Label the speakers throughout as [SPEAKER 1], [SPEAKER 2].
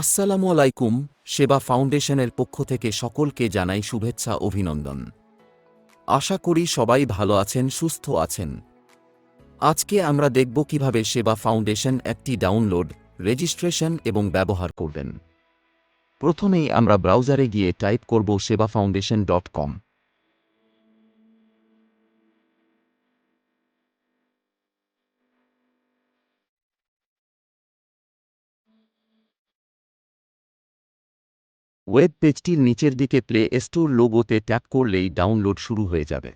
[SPEAKER 1] আসসালামু আলাইকুম, সেবা ফাউন্ডেশনের পক্ষ থেকে সকলকে জানাই শুভেচ্ছা, অভিনন্দন। আশা করি সবাই ভালো আছেন, সুস্থ আছেন। আজকে আমরা দেখব কীভাবে সেবা ফাউন্ডেশন অ্যাপটি ডাউনলোড, রেজিস্ট্রেশন এবং ব্যবহার করবেন। প্রথমেই আমরা ব্রাউজারে গিয়ে টাইপ করব Seba foundation dot com. Web পেজটির নিচের দিকে প্লে স্টোর লোগোতে ট্যাপ করলেই ডাউনলোড শুরু হয়ে যাবে।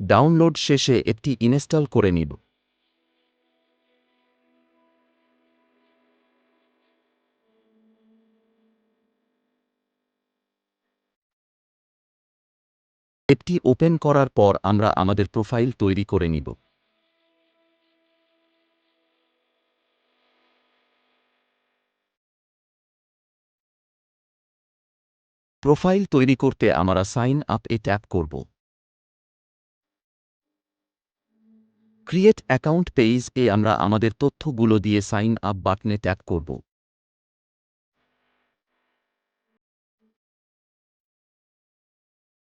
[SPEAKER 1] ডাউনলোড শেষে একটি ইনস্টল করে নিব। এটি ওপেন করার পর আমরা আমাদের প্রোফাইল তৈরি করে নিব। প্রোফাইল তৈরি করতে আমরা সাইন আপ এ ট্যাপ করব। ক্রিয়েট অ্যাকাউন্ট পেজ এ আমরা আমাদের তথ্যগুলো দিয়ে সাইন আপ বাটনে ট্যাপ করব।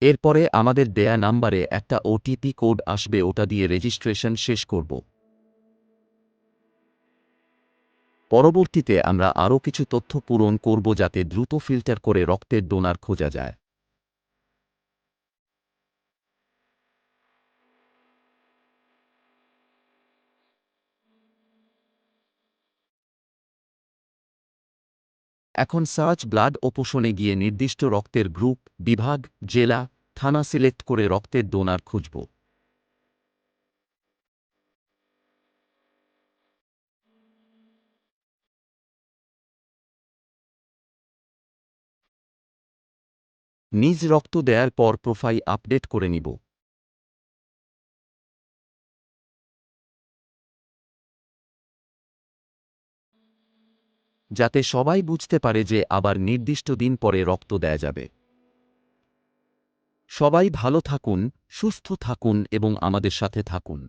[SPEAKER 1] এরপরে আমাদের দেয়া নাম্বারে একটা ওটিপি কোড আসবে, ওটা দিয়ে রেজিস্ট্রেশন শেষ করব। পরবর্তীতে আমরা আরও কিছু তথ্য পূরণ করব যাতে দ্রুত ফিল্টার করে রক্তের ডোনার খোঁজা যায়। এখন সার্চ ব্লাড অপোষণে গিয়ে নির্দিষ্ট রক্তের গ্রুপ, বিভাগ, জেলা, থানা সিলেক্ট করে রক্তের ডোনার খুঁজব। নিজ রক্ত দেয়ার পর প্রোফাইল আপডেট করে নিব। যাতে সবাই বুঝতে পারে যে আবার নির্দিষ্ট দিন পরে রক্ত দেয়া যাবে। সবাই ভালো থাকুন, সুস্থ থাকুন এবং আমাদের সাথে থাকুন।